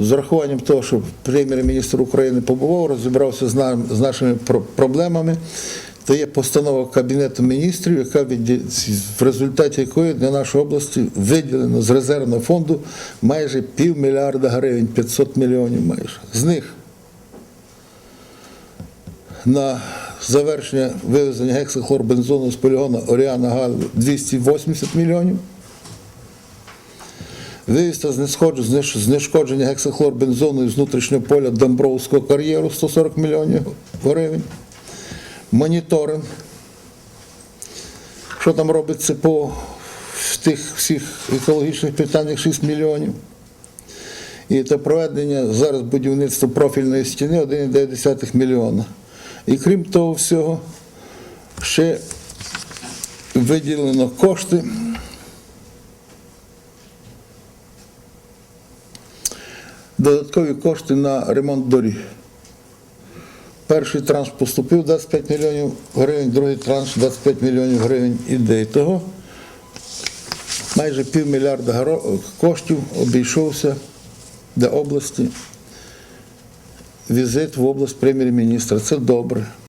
з урахуванням того, що прем'єр-міністр України побував, розібрався з, нашими проблемами, то є постанова Кабінету міністрів, яка відді- в результаті якої для нашої області виділено з резервного фонду майже півмільярда гривень, 500 мільйонів майже. З них на завершення вивезення гексахлорбензону з полігону Оріана Гал 280 мільйонів. Вивіз та знешкодження, знеш- знешкодження гексахлорбензону з внутрішнього поля Домбровського кар'єру 140 мільйонів гривень. Моніторинг. Що там робиться по тих всіх екологічних питаннях 6 мільйонів. І та проведення зараз будівництва профільної стіни 1,9 мільйона. І крім того всього, ще виділено кошти. Додаткові кошти на ремонт доріг. Перший транш поступив 25 мільйонів гривень, другий транш 25 мільйонів гривень. І того майже півмільярда коштів обійшовся для області. Візит в область прем'єр-міністра. Це добре.